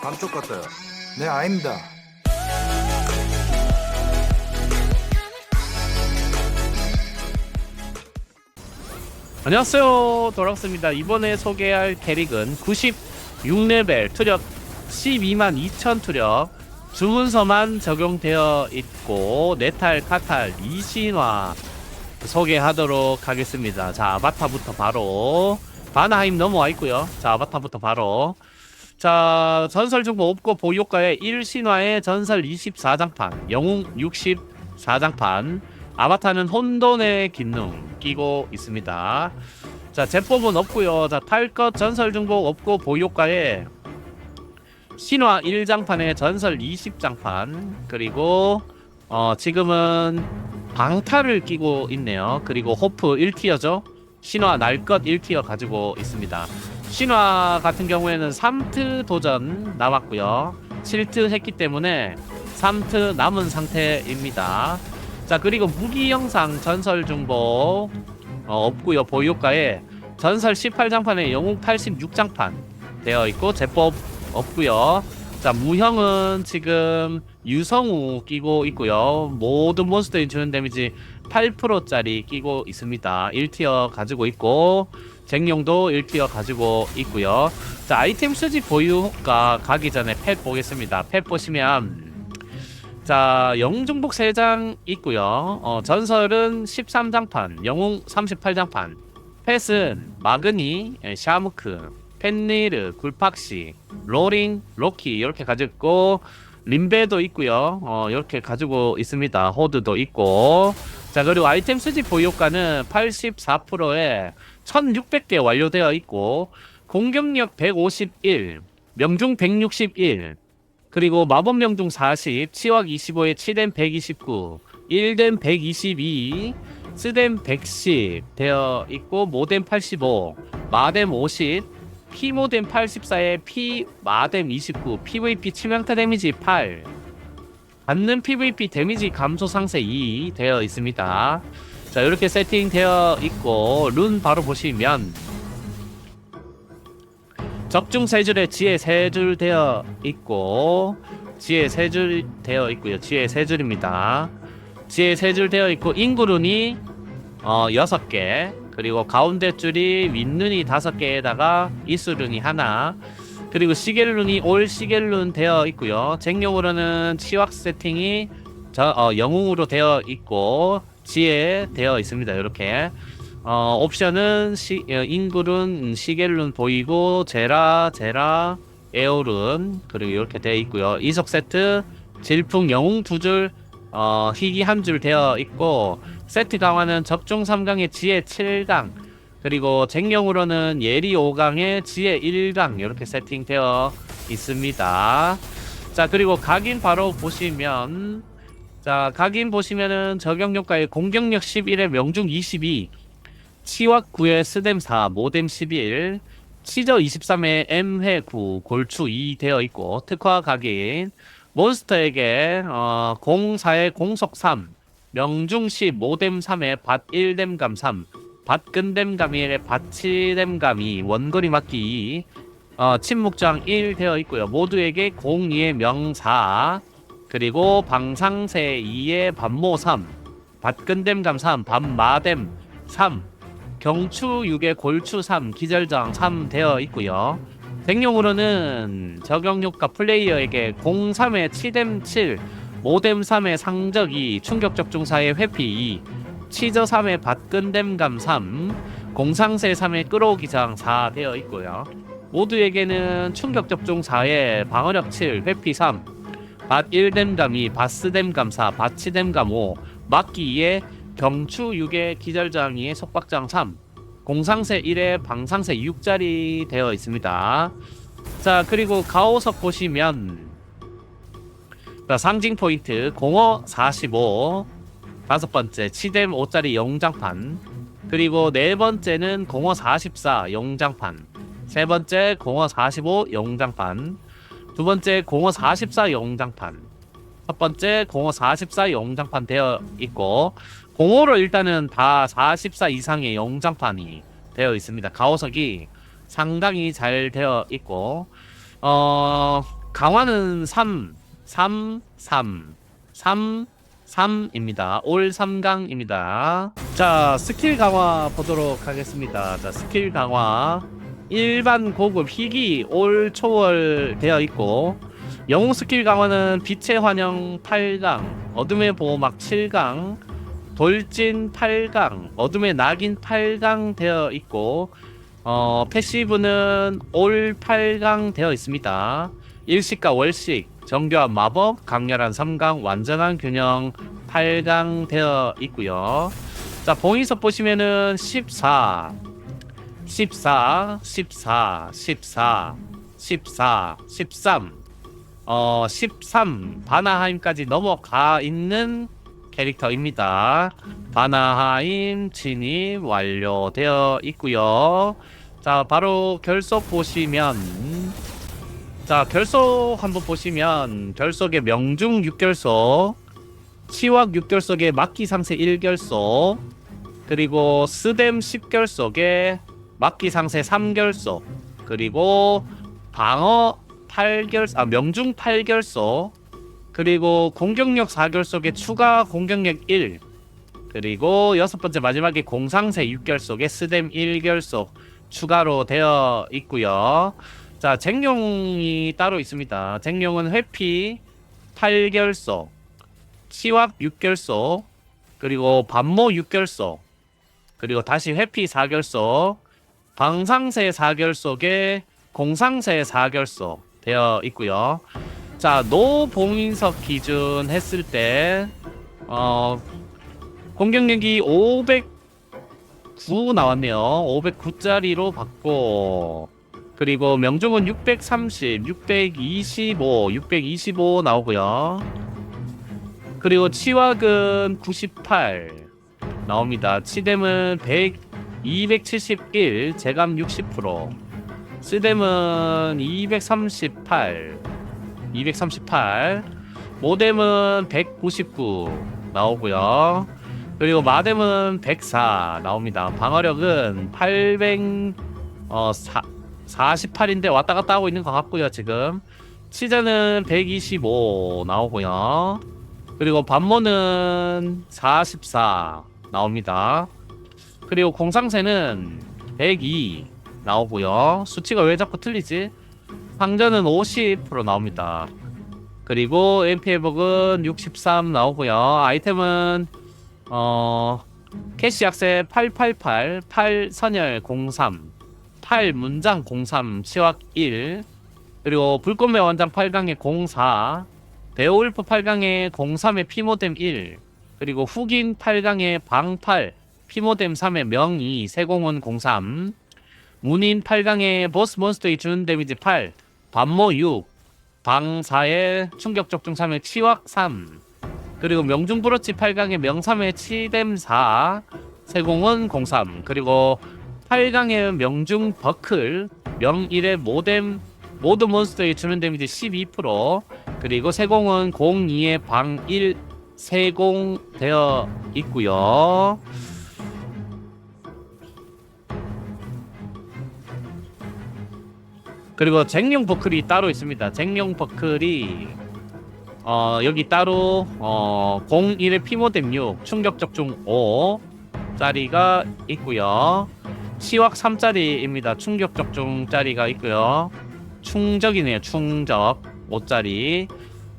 감쪽 같아요. 네, 아닙니다. 안녕하세요 돌아왔습니다 이번에 소개할 캐릭은 96레벨 투력 12만 2천 투력 주문서만 적용되어 있고 네탈 카탈 이신화 소개하도록 하겠습니다 자 아바타부터 바로 바나하임 넘어와 있고요 자 아바타부터 바로 자 전설 중보 없고 보효과의 1신화의 전설 24장판 영웅 64장판 아바타는 혼돈의 기능 끼고 있습니다. 자, 제법은 없고요. 자, 탈것 전설 중복 없고 보효과에 신화 1장판에 전설 20장판 그리고 어, 지금은 방타를 끼고 있네요. 그리고 호프 1티어죠. 신화 날것 1티어 가지고 있습니다. 신화 같은 경우에는 3트 도전 남았고요. 7트 했기 때문에 3트 남은 상태입니다. 자 그리고 무기 영상 전설 중복 어, 없고요 보유가에 전설 18장판에 영웅 86장판 되어 있고 제법 없고요 자 무형은 지금 유성우 끼고 있고요 모든 몬스터에 주는 데미지 8%짜리 끼고 있습니다 1티어 가지고 있고 쟁용도 1티어 가지고 있고요 자 아이템 수집 보유가 가기 전에 펫 보겠습니다 펫 보시면 자, 영중복 3장 있고요. 어, 전설은 13장판, 영웅 38장판. 펫은 마그니, 예, 샤무크, 펜니르, 굴팍시, 로링, 로키 이렇게 가지고 림베도 있고요. 어, 이렇게 가지고 있습니다. 호드도 있고. 자, 그리고 아이템 수집 보유가는 84%에 1600개 완료되어 있고 공격력 151, 명중 161, 그리고 마법 명중 40, 치확 25에 7댐 129, 1댐 122, 스댐 110 되어 있고 모뎀 85, 마뎀 50, 피모뎀 84에 피 마뎀 29, PVP 치명타 데미지 8, 받는 PVP 데미지 감소 상세 2 되어 있습니다. 자 이렇게 세팅되어 있고 룬 바로 보시면 적중 세 줄에 지혜 세 줄 되어 있고 지혜 세 줄 되어 있고요. 지혜 세 줄입니다. 지혜 세 줄 되어 있고 인구룬이 어 여섯 개 그리고 가운데 줄이 윗눈이 다섯 개에다가 이수룬이 하나 그리고 시겔룬이 올 시겔룬 되어 있고요. 쟁용으로는 치왁 세팅이 저 어, 영웅으로 되어 있고 지혜 되어 있습니다. 이렇게 어, 옵션은 시, 어, 인글은 시겔룬 보이고 제라 제라 에어룬 그리고 이렇게 되어 있고요 이석 세트 질풍 영웅 두줄 어, 희귀 한 줄 되어 있고 세트 강화는 적중 3강에 지혜 7강 그리고 쟁령으로는 예리 5강에 지혜 1강 이렇게 세팅되어 있습니다. 자 그리고 각인 바로 보시면 자 각인 보시면은 적용효과에 공격력 11에 명중 22 치왁 9에 스뎀 4, 모뎀 11, 치저 23에 M회 9, 골추 2 되어 있고 특화 각인 몬스터에게 어, 04에 공속 3, 명중 10, 모뎀 3에 밭 1뎀감 3, 밭 끈뎀감 1에 밭 7뎀감 2, 원거리 맞기 2, 어, 침묵장 1 되어 있고요. 모두에게 02의 명 4, 그리고 방상세 2의 반모 3, 밭끈뎀감 3, 반마뎀 3, 경추 6에 골추 3, 기절장 3 되어 있고요. 백용으로는 적용효과 플레이어에게 03에 7뎀 7, 모뎀 3에 상적 2, 충격 적중 4에 회피 2, 치저 3에 밭끈뎀감 3, 공상세 3에 끌어오기장 4 되어 있고요. 모두에게는 충격 접종 4에 방어력 7, 회피 3, 밭 1뎀감 2, 바스뎀감 4, 바치뎀감 5, 막기 2에 경추 6에 기절장 2에 속박장 3 공상세 1에 방상세 6짜리 되어 있습니다 자 그리고 가오석 보시면 자, 상징 포인트 공어 45 다섯 번째 치뎀 5짜리 영장판. 그리고 네 번째는 공어 44 영장판. 세 번째 공어 45 영장판. 두 번째 공어 44 영장판. 첫 번째 공어 44 영장판 되어 있고 공호로 일단은 다 44 이상의 영장판이 되어 있습니다. 가오석이 상당히 잘 되어 있고 어 강화는 3, 3, 3, 3, 3입니다. 올 3강입니다. 자, 스킬 강화 보도록 하겠습니다. 자, 스킬 강화. 일반 고급 희귀 올 초월 되어 있고 영웅 스킬 강화는 빛의 환영 8강, 어둠의 보호막 7강, 돌진 8강, 어둠의 낙인 8강 되어 있고 어, 패시브는 올 8강 되어 있습니다. 일식과 월식, 정교한 마법, 강렬한 3강, 완전한 균형 8강 되어 있고요. 자, 봉이서 보시면은 14, 14, 14, 14, 14, 13, 어, 13, 바나하임까지 넘어가 있는 캐릭터입니다. 바나하임 진입 완료되어 있고요. 자, 바로 결속 보시면 자, 결속 한번 보시면 결속의 명중 6결속, 치확 6결속의 막기 상세 1결속, 그리고 스뎀 10결속의 막기 상세 3결속, 그리고 방어 8결 아 명중 8결속, 그리고 공격력 4결속의 추가 공격력 1, 그리고 여섯 번째 마지막에 공상세 6결속의 스뎀 1결속 추가로 되어 있고요. 자, 쟁룡이 따로 있습니다. 쟁룡은 회피 8결속, 치확 6결속, 그리고 반모 6결속, 그리고 다시 회피 4결속, 방상세 4결속에 공상세 4결속 되어 있고요. 자, 노봉인석 기준 했을 때 어, 공격력이 509 나왔네요. 509짜리로 받고 그리고 명중은 630, 625, 625 나오고요. 그리고 치확은 98 나옵니다. 치뎀은 100, 271, 재감 60%. 스뎀은 238, 238. 모뎀은 199 나오고요. 그리고 마뎀은 104 나옵니다. 방어력은 800 어, 4, 48인데 왔다 갔다 하고 있는 것 같고요, 지금. 치즈는 125 나오고요. 그리고 반모는 44 나옵니다. 그리고 공상세는 102 나오고요. 수치가 왜 자꾸 틀리지? 상전은 50% 나옵니다. 그리고 MP 회복은 63 나오고요. 아이템은 어 캐시 약세 888, 8 선열 03, 8 문장 03 치확 1 그리고 불꽃매 원장 8강에 04 베오울프 8강에 03에 피모뎀 1 그리고 훅인 8강에 방8 피모뎀 3에 명2 세공원 03 문인 8강에 보스 몬스터의 주는 데미지 8 반모 6 방4에 충격 적중 3에 치확 3 그리고 명중 브로치 8강에 명3에 치뎀 4 세공원 03 그리고 8강에 명중 버클 명1에 모뎀 모드 몬스터에 주는 데미지 12% 그리고 세공은 02에 방1 세공 되어 있고요. 그리고 쟁룡 버클이 따로 있습니다. 쟁룡 버클이 어 여기 따로 어 01의 피모뎀 6 충격 적중 5 짜리가 있고요. 치확 3짜리입니다. 충격 적중 짜리가 있고요. 충적이네요. 충적 5짜리.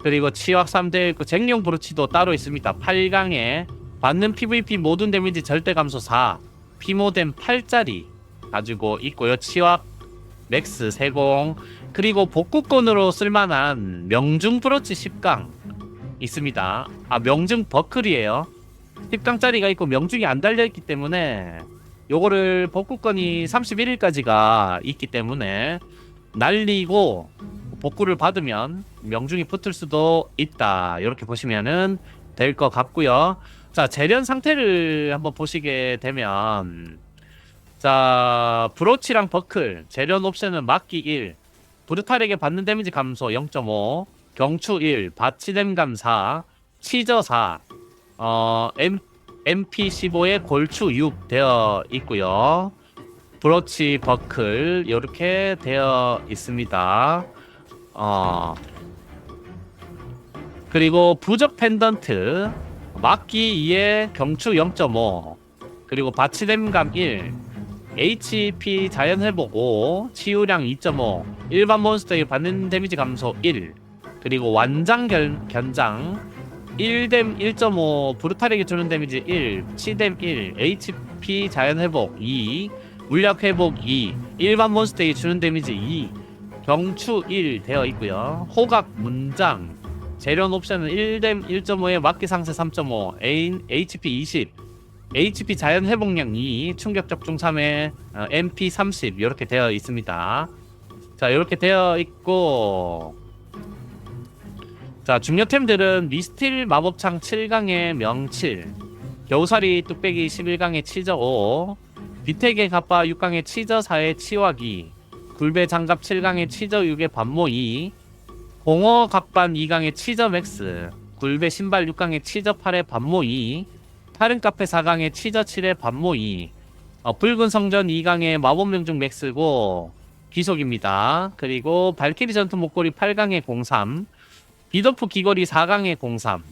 그리고 치확 3대 있고 쟁룡 브로치도 따로 있습니다. 8강에 받는 PVP 모든 데미지 절대 감소 4. 피모뎀 8짜리 가지고 있고요. 치확 맥스 세공 그리고 복구권으로 쓸만한 명중 브로치 10강 있습니다. 아 명중 버클이에요. 10강짜리가 있고 명중이 안 달려있기 때문에 요거를 복구권이 31일까지가 있기 때문에 날리고 복구를 받으면 명중이 붙을 수도 있다. 이렇게 보시면은 될 것 같고요. 자 재련 상태를 한번 보시게 되면 자 브로치랑 버클 재련 옵션은 막기 1 브루탈에게 받는 데미지 감소 0.5 경추 1 바치뎀 감사 치저 4 어, M, MP15에 골추 6 되어 있고요. 브로치 버클 이렇게 되어 있습니다. 어 그리고 부적 펜던트 막기 2에 경추 0.5 그리고 바치뎀감 1 HP 자연 회복 5 치유량 2.5 일반 몬스터에 받는 데미지 감소 1 그리고 완장 견, 견장 1뎀 1.5 브루탈에게 주는 데미지 1 치뎀 1 HP 자연 회복 2 물약 회복 2 일반 몬스터에게 주는 데미지 2 경추 1 되어 있고요. 호각 문장 재련 옵션은 1뎀 1.5에 막기 상세 3.5 A, HP 20 HP 자연 회복량 2 충격 적중 3에 어, MP 30 이렇게 되어 있습니다. 자 이렇게 되어 있고 자 중요템들은 미스틸 마법창 7강의 명칠 겨우살이 뚝배기 11강의 치저 5 비택의 갑바 6강의 치저 4의 치화기 굴배 장갑 7강의 치저 6의 반모 2 공어 각반 2강의 치저 맥스 굴배 신발 6강의 치저 8의 반모 2 타른 카페 4강의 치저 7의 반모 2 어, 붉은 성전 2강의 마법 명중 맥스고 기속입니다. 그리고 발키리 전투 목걸이 8강의 03 비더프 귀걸이 4강의 03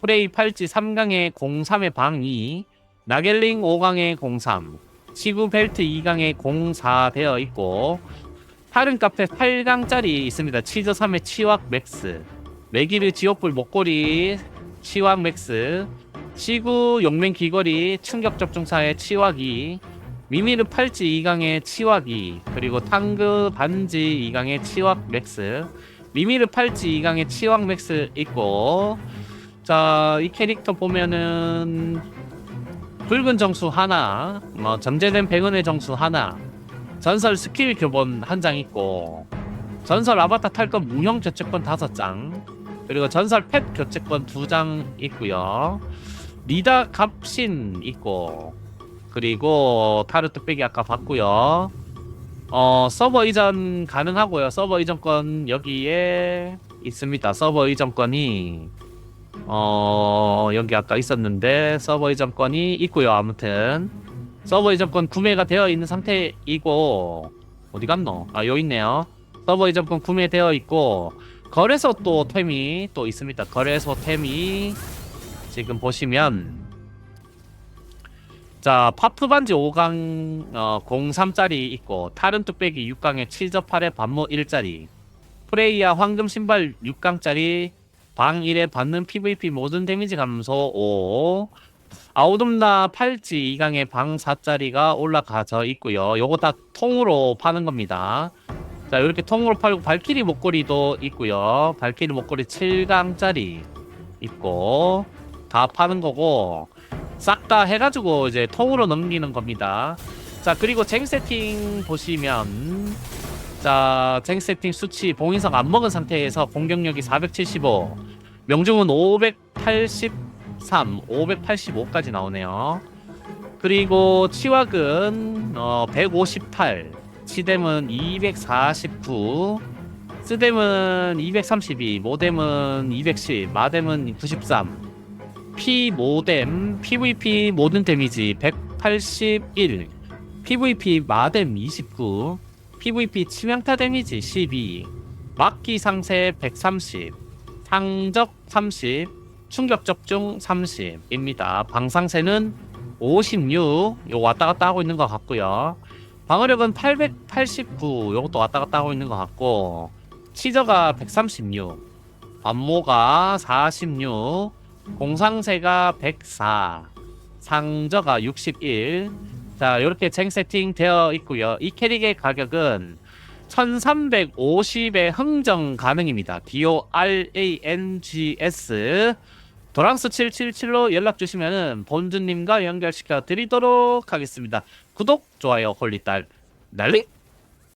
프레이 팔찌 3강의 03의 방 2 나겔링 5강의 03 치구 벨트 2강의 04 되어 있고 파른 카페 8강짜리 있습니다. 치저 3의 치왁 맥스 메기르 지옥불 목걸이 치왁 맥스 치구 용맹 귀걸이 충격 접종사의 치왁이 미미르 팔찌 2강의 치왁이 그리고 탕그 반지 2강의 치왁 맥스 미미르 팔찌 2강의 치왁 맥스 있고. 자 이 캐릭터 보면은 붉은 정수 하나 뭐 정제된 백은의 정수 하나 전설 스킬 교본 한 장 있고 전설 아바타 탈것 무형 교체권 다섯 장 그리고 전설 펫 교체권 두 장 있고요. 리다 갑신 있고 그리고 타르 뚝배기 아까 봤고요 어 서버 이전 가능하고요 서버 이전권 여기에 있습니다 서버 이전권이 어 여기 아까 있었는데 서버 이전권이 있고요 아무튼 서버 이전권 구매가 되어 있는 상태이고 어디 갔노? 아 여기 있네요. 서버 이전권 구매되어 있고 거래소 또 템이 또 있습니다. 거래소 템이 지금 보시면 자 파프 반지 5강 어, 03짜리 있고 타른 뚝배기 6강에 7저 8에 반모 1짜리 프레이야 황금 신발 6강짜리 방 1에 받는 PVP 모든 데미지 감소 5 아우둠나 팔찌 2강에 방 4짜리가 올라가져 있고요. 요거 다 통으로 파는 겁니다. 자, 이렇게 통으로 팔고 발키리 목걸이도 있고요. 발키리 목걸이 7강짜리 있고 다 파는 거고 싹 다 해가지고 이제 통으로 넘기는 겁니다. 자, 그리고 쟁 세팅 보시면 자, 쟁 세팅 수치 봉인석 안 먹은 상태에서 공격력이 475, 명중은 580 3, 585까지 나오네요. 그리고 치왁은 어, 158, 치뎀은 249, 쓰뎀은 232, 모뎀은 210, 마뎀은 93, P 모뎀, PVP 모든 데미지 181, PVP 마뎀 29, PVP 치명타 데미지 12, 막기 상세 130, 상적 30, 충격 접종 30입니다. 방상세는 56. 요 왔다 갔다 하고 있는 것 같고요. 방어력은 889. 요것도 왔다 갔다 하고 있는 것 같고 치저가 136. 반모가 46. 공상세가 104. 상저가 61. 자, 이렇게 쟁 세팅 되어 있고요. 이 캐릭의 가격은 1350에 흥정 가능입니다. DORANGS 도랑스 777로 연락 주시면은 본주님과 연결시켜 드리도록 하겠습니다. 구독, 좋아요, 홀리딸, 난리!